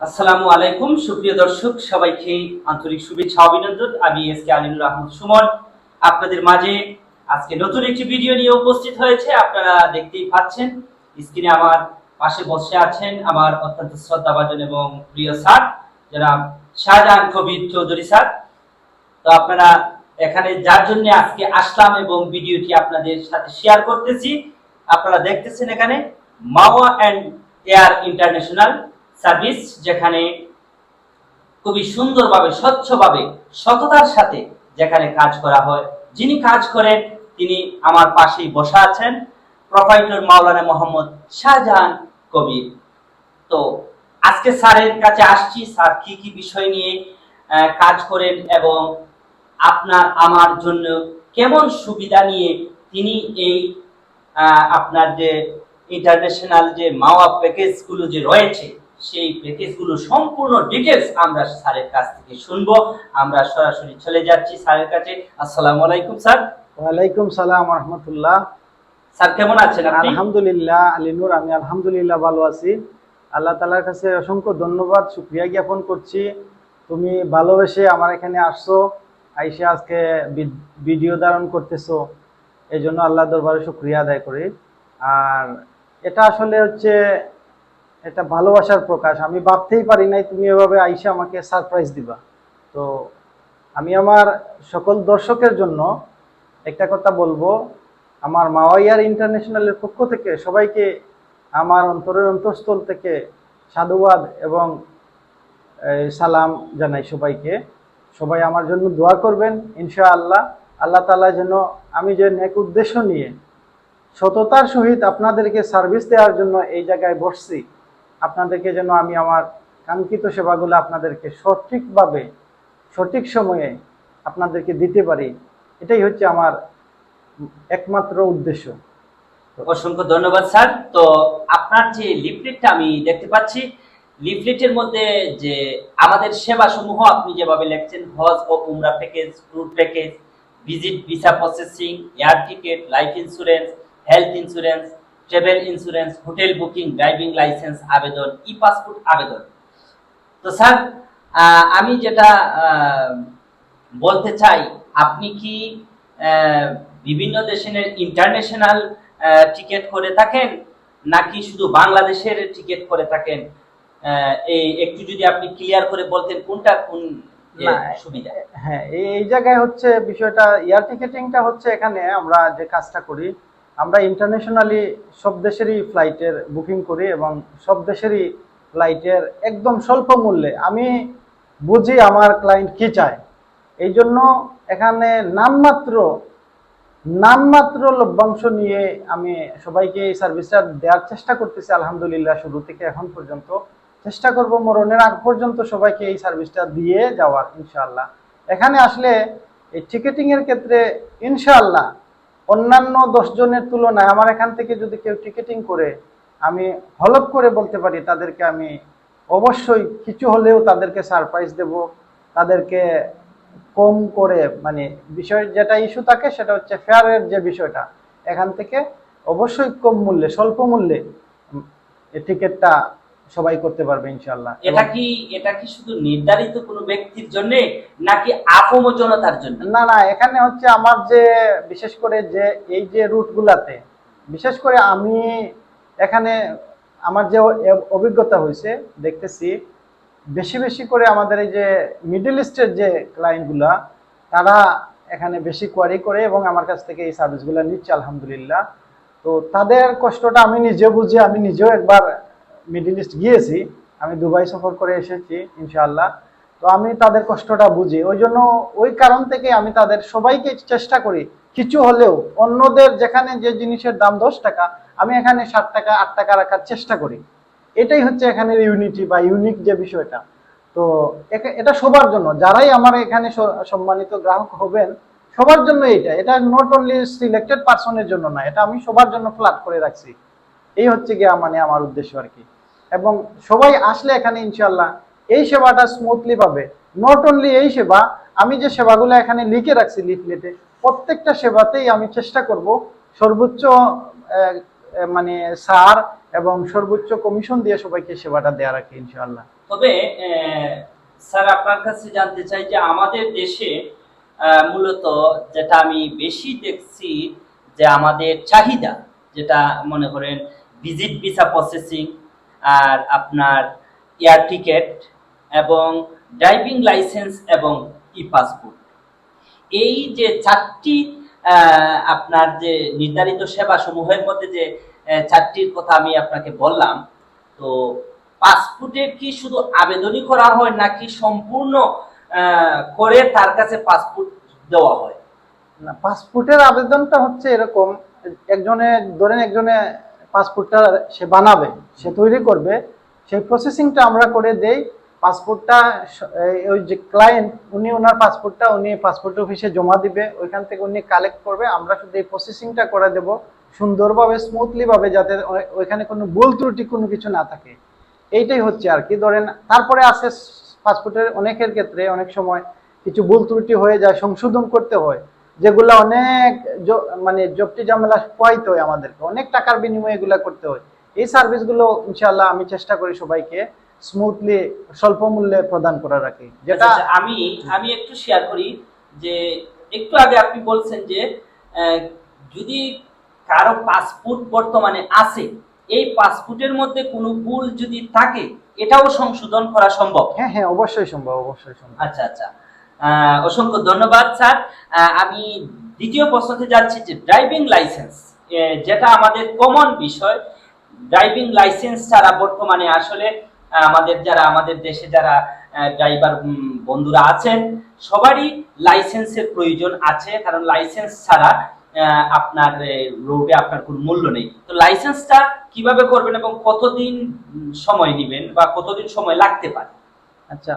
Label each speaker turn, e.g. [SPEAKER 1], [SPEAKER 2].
[SPEAKER 1] আসসালামু আলাইকুম, সুপ্রিয় দর্শক, সবাইকে আন্তরিক শুভেচ্ছা, অভিনন্দন। আমি এস কে আলিনুর আহমদ সুমন। আপনাদের মাঝে আজকে নতুন একটি ভিডিও নিয়ে উপস্থিত হয়েছে। আপনারা দেখতেই পাচ্ছেন, স্ক্রিনে আমার পাশে বসে আছেন আমার অত্যন্ত শ্রদ্ধাভাজন এবং প্রিয় স্যার যারা শাহজাহান কবির চৌধুরী স্যার। তো আপনারা এখানে যার জন্য আজকে আসলাম এবং ভিডিওটি আপনাদের সাথে শেয়ার করতেছি, আপনারা দেখতেছেন এখানে Mawa and air international service যেখানে খুবই সুন্দরভাবে, স্বচ্ছভাবে, সততার সাথে যেখানে কাজ করা হয়। যিনি কাজ করেন, তিনি আমার পাশেই বসা আছেন, প্রোপাইটর মাওলানা মোহাম্মদ শাহজাহান কবির। তো আজকে স্যারের কাছে আসছি। স্যার কি কি বিষয় নিয়ে কাজ করেন এবং আপনার, আমার জন্য কেমন সুবিধা নিয়ে তিনি এই আপনার যে ইন্টারন্যাশনাল যে মাওয়া প্যাকেজগুলো যে রয়েছে সেই প্যাকেজগুলো সম্পূর্ণ ডিটেলস আমরা স্যারের কাছ থেকে শুনব। আমরা সরাসরি চলে যাচ্ছি স্যারের কাছে। আসসালামু আলাইকুম স্যার।
[SPEAKER 2] ওয়ালাইকুম সালাম রহমতুল্লাহ
[SPEAKER 1] স্যার কেমন আছেন আপনি?
[SPEAKER 2] আলহামদুলিল্লাহ আলিনুর আমি আলহামদুলিল্লাহ ভালো আছি। আল্লাহ তালার কাছে অসংখ্য ধন্যবাদ শুক্রিয়া জ্ঞাপন করছি। তুমি ভালোবেসে আমার এখানে আসছো আইসে আজকে ভিডিও ধারণ করতেছো এই জন্য আল্লাহ দরবারে শুক্রিয়া আদায় করি। আর এটা আসলে হচ্ছে এটা ভালোবাসার প্রকাশ। আমি ভাবতেই পারি নাই তুমি এভাবে আইসে আমাকে সারপ্রাইজ দিবা। তো আমি আমার সকল দর্শকের জন্য একটা কথা বলব। আমার মাওয়াইয়ার ইন্টারন্যাশনালের পক্ষ থেকে সবাইকে আমার অন্তরের অন্তঃস্থল থেকে সাধুবাদ এবং সালাম জানাই সবাইকে। সবাই আমার জন্য দোয়া করবেন, ইনশাআল্লাহ। আল্লাহ তালা যেন আমি যে নেক উদ্দেশ্য নিয়ে সততার সহিত আপনাদেরকে সার্ভিস দেওয়ার জন্য এই জায়গায় বসছি আপনাদেরকে যেন আমি আমার কাঙ্ক্ষিত সেবাগুলো আপনাদেরকে সঠিকভাবে, সঠিক সময়ে আপনাদেরকে দিতে পারি, এটাই হচ্ছে আমার একমাত্র উদ্দেশ্য।
[SPEAKER 1] অসংখ্য ধন্যবাদ, স্যার। তো আপনার যে লিফলেটটা আমি দেখতে পাচ্ছি, লিফলেটের মধ্যে যে আমাদের সেবা সমূহ আপনি যেভাবে লিখছেন, হজ ও উমরা package tour package visit visa processing air ticket life insurance health insurance travel insurance hotel booking driving licence আবেদন ই পাসপোর্ট আবেদন। তো স্যার আমি যেটা বলতে চাই আপনি কি বিভিন্ন দেশের ইন্টারন্যাশনাল টিকিট করে থাকেন? নাকি শুধু বাংলাদেশের টিকিট করে থাকেন? এই একটু যদি আপনি ক্লিয়ার করে বলতেন কোনটা কোন সুবিধা?
[SPEAKER 2] হ্যাঁ এই এই জায়গায় হচ্ছে বিষয়টা এয়ার টিকেটিংটা হচ্ছে এখানে আমরা যে কাজটা করি আমরা ইন্টারন্যাশনালি সব দেশেরই ফ্লাইটের বুকিং করি এবং সব দেশেরই ফ্লাইটের একদম স্বল্প মূল্যে আমি বুঝি আমার ক্লায়েন্ট কি চায়। এই জন্য এখানে নামমাত্র নামমাত্র লভ্যাংশ নিয়ে আমি সবাইকে এই সার্ভিসটা দেওয়ার চেষ্টা করতেছি আলহামদুলিল্লাহ শুরু থেকে এখন পর্যন্ত। চেষ্টা করব মরণের আগ পর্যন্ত সবাইকে এই সার্ভিসটা দিয়ে যাওয়ার, ইনশাআল্লাহ। এখানে আসলে এই টিকেটিং এর ক্ষেত্রে ইনশাআল্লাহ অন্যান্য দশ জনের তুলনায় আমার এখান থেকে যদি কেউ টিকেটিং করে, আমি হলপ করে বলতে পারি, তাদেরকে আমি অবশ্যই কিছু হলেও তাদেরকে সারপ্রাইজ দেব। তাদেরকে কম করে মানে বিষয় যেটা ইস্যু থাকে সেটা হচ্ছে ফেয়ারের যে বিষয়টা, এখান থেকে অবশ্যই কম মূল্যে, স্বল্প মূল্যে টিকিটটা সবাই করতে পারবে ইনশাল্লাহ
[SPEAKER 1] এটা কি এটা কি শুধু নির্ধারিত কোনো ব্যক্তির জন্য নাকি আপম জনতার জন্য?
[SPEAKER 2] না না এখানে হচ্ছে আমার যে বিশেষ করে যে এই যে রুটগুলাতে বিশেষ করে আমি এখানে আমার যে অভিজ্ঞতা হয়েছে দেখতেছি বেশি বেশি করে আমাদের এই যে মিডল ইস্টের যে ক্লায়েন্টগুলা তারা এখানে বেশি কোয়ারি করে এবং আমার কাছ থেকে এই সার্ভিসগুলো নিচ্ছে আলহামদুলিল্লাহ। তো তাদের কষ্টটা আমি নিজে বুঝি আমি নিজেও একবার মিডল ইস্ট গিয়েছি, আমি দুবাই সফর করে এসেছি, ইনশাআল্লাহ। তো আমি তাদের কষ্টটা বুঝি। ওই জন্য ওই কারণ থেকে আমি তাদের সবাইকে চেষ্টা করি, কিছু হলেও অন্যদের যেখানে যে জিনিসের দাম দশ টাকা, আমি এখানে ষাট টাকা, আট টাকা রাখার চেষ্টা করি। এটাই হচ্ছে এখানের ইউনিটি বা ইউনিক যে বিষয়টা। তো এটা সবার জন্য। যারাই আমার এখানে সম্মানিত গ্রাহক হবেন, সবার জন্য এটা এটা নট অনলি সিলেক্টেড পার্সনের জন্য না, এটা আমি সবার জন্য ফ্ল্যাট করে রাখছি। এই হচ্ছে গিয়া মানে আমার উদ্দেশ্য আর কি। এবং সবাই আসলে এখানে ইনশাল্লাহ এই সেবাটা স্মুথলি পাবে। নট অনলি এই সেবা, আমি যে সেবাগুলো এখানে লিখে রাখছি লিফলেটে প্রত্যেকটা সেবাতেই আমি চেষ্টা করব সর্বোচ্চ মানে সার এবং সর্বোচ্চ কমিশন দিয়ে সবাইকে সেবাটা দেওয়া রাখি ইনশাআল্লাহ।
[SPEAKER 1] তবে স্যার, আপনার কাছে জানতে চাই যে আমাদের দেশে মূলত যেটা আমি বেশি দেখছি যে আমাদের চাহিদা, যেটা মনে করেন ভিজিট ভিসা প্রসেসিং আর আপনার এয়ার টিকেট এবং ড্রাইভিং লাইসেন্স এবং ই পাসপোর্ট এই যে চারটি আপনার যে নির্ধারিত সেবা সমূহের মধ্যে যে চারটির কথা আমি আপনাকে বললাম, তো পাসপোর্টের কি শুধু আবেদনই করা হয় নাকি সম্পূর্ণ করে তার কাছে পাসপোর্ট দেওয়া হয়?
[SPEAKER 2] না, পাসপোর্টের আবেদনটা হচ্ছে এরকম, একজনে, ধরেন একজনে পাসপোর্টটা সে বানাবে, সে তৈরি করবে, সেই প্রসেসিংটা আমরা করে দেই। পাসপোর্টটা ওই যে ক্লায়েন্ট উনি ওনার পাসপোর্টটা, উনি পাসপোর্ট অফিসে জমা দিবে, ওইখান থেকে উনি কালেক্ট করবে। আমরা শুধু এই প্রসেসিংটা করে দেব সুন্দরভাবে স্মুথলিভাবে যাতে ওইখানে কোনো ভুল ত্রুটি কোনো কিছু না থাকে। এইটাই হচ্ছে আর কি। ধরেন, তারপরে আছে পাসপোর্টের অনেকের ক্ষেত্রে অনেক সময় কিছু ভুল ত্রুটি হয়ে যায়, সংশোধন করতে হয়। যেগুলো অনেক মানে জপটি ঝামেলা পোয়াইতে হয় আমাদেরকে। অনেক টাকার বিনিময়ে এগুলা করতে হয়। এই সার্ভিসগুলো ইনশাল্লাহ আমি চেষ্টা করি সবাইকে স্মুথলি স্বল্প মূল্যে প্রদান করা রাখি যেটা
[SPEAKER 1] আচ্ছা, আচ্ছা, আমি আমি একটু শেয়ার করি যে একটু আগে আপনি বলছেন যে যদি কারও পাসপোর্ট বর্তমানে আছে এই পাসপোর্টের মধ্যে কোনো ভুল যদি থাকে এটাও সংশোধন করা সম্ভব?
[SPEAKER 2] হ্যাঁ হ্যাঁ অবশ্যই সম্ভব অবশ্যই সম্ভব।
[SPEAKER 1] আচ্ছা আচ্ছা। অসংখ্য ধন্যবাদ, স্যার। আমি দ্বিতীয় প্রশ্নতে যাচ্ছি যে ড্রাইভিং লাইসেন্স যেটা আমাদের কমন বিষয় ড্রাইভিং লাইসেন্স ছাড়া বর্তমানে আসলে আমাদের যারা, আমাদের দেশে যারা ড্রাইভার বন্ধুরা আছেন, সবারই লাইসেন্সের প্রয়োজন আছে, কারণ লাইসেন্স ছাড়া আপনার রোডে আপনার কোনো মূল্য নেই। তো লাইসেন্সটা কীভাবে করবেন এবং কতদিন সময় নেবেন বা কতদিন সময় লাগতে পারে?
[SPEAKER 2] আচ্ছা।